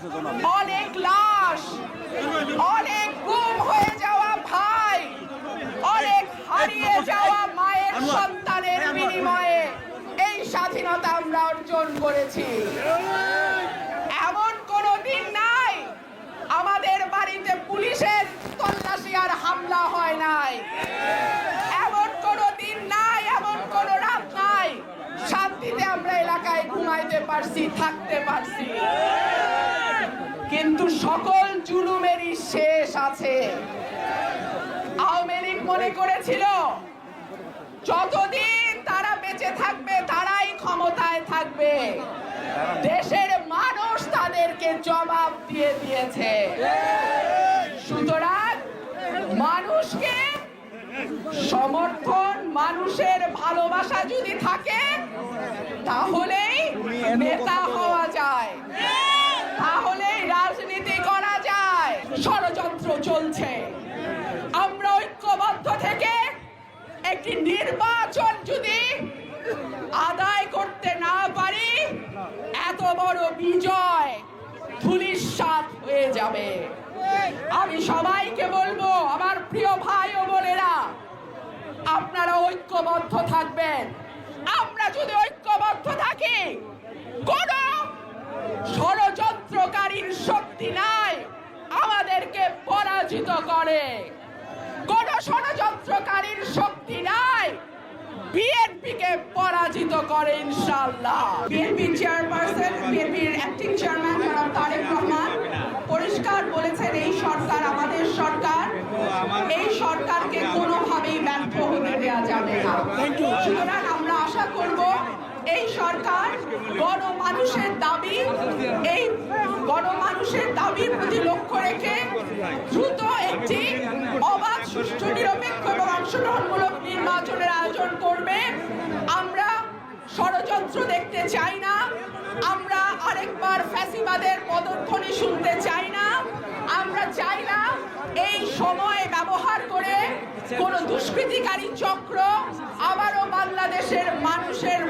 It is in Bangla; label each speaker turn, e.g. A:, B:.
A: অনেক লাশ, অনেক গুম হয়ে যাওয়া ভাই, অনেক হারিয়ে যাওয়া মায়ের সন্তানের বিনিময়ে এই স্বাধীনতা আমরা অর্জন করেছি। এমন কোনো দিন নাই, আমাদের বাড়িতে পুলিশের তল্লাশি আর হামলা হয় নাই। এমন কোনো দিন নাই, এমন কোনো রাত নাই, শান্তিতে আমরা এলাকায় ঘুমাইতে পারছি, থাকতে পারছি। কিন্তু সকল জুলুমেরই শেষ আছে। আওয়ামী লীগ মনে করেছিল, যতদিন তারা বেঁচে থাকবে, তারাই ক্ষমতায় থাকবে। দেশের মানুষ তাদেরকে জবাব দিয়ে দিয়েছে। সুতরাং মানুষকে সমর্থন, মানুষের ভালোবাসা যদি থাকে, তাহলেই নেতা হওয়া যায় তাহলেই রাজনীতি করা যায় ষড়যন্ত্র চলছে। আমরা ঐক্যবদ্ধ থেকে একটি নির্বাচন যদি আদায় করতে না পারি, এত বড় বিজয় হয়ে যাবে। আমি সবাইকে বলব, আমার প্রিয় ভাই ও বোনেরা, আপনারা ঐক্যবদ্ধ থাকবেন। আমরা যদি ঐক্যবদ্ধ থাকি, কোন ষড়যন্ত্রকারীর শক্তি আমাদেরকে পরাজিত করে। কোন ষড়যন্ত্রকারীর শক্তি নাই। বিএনপিকে পরাজিত করে ইনশাআল্লাহ। বিএনপি চেয়ারপারসন বিএনপির অ্যাক্টিং চেয়ারম্যান জনাব তারেক রহমান পরিষ্কার বলেছেন এই সরকার আমাদের সরকার। এই সরকারকে কোনোভাবেই ব্যর্থ হতে দেওয়া যাবে না। সুতরাং আমরা আশা করব এই সরকার গণমানুষের দাবি এই গণমানুষের দাবির প্রতি লক্ষ্য রেখে সুষ্ঠু নিরপেক্ষ এবং অংশগ্রহণমূলক নির্বাচনের আয়োজন করবে আমরা ষড়যন্ত্র দেখতে চাই না আমরা আরেকবার ফ্যাসিবাদের পদধ্বনি শুনতে চাই না আমরা চাই না এই সময় ব্যবহার করে কোন দুষ্কৃতিকারী চক্র আবারও বাংলাদেশের মানুষের।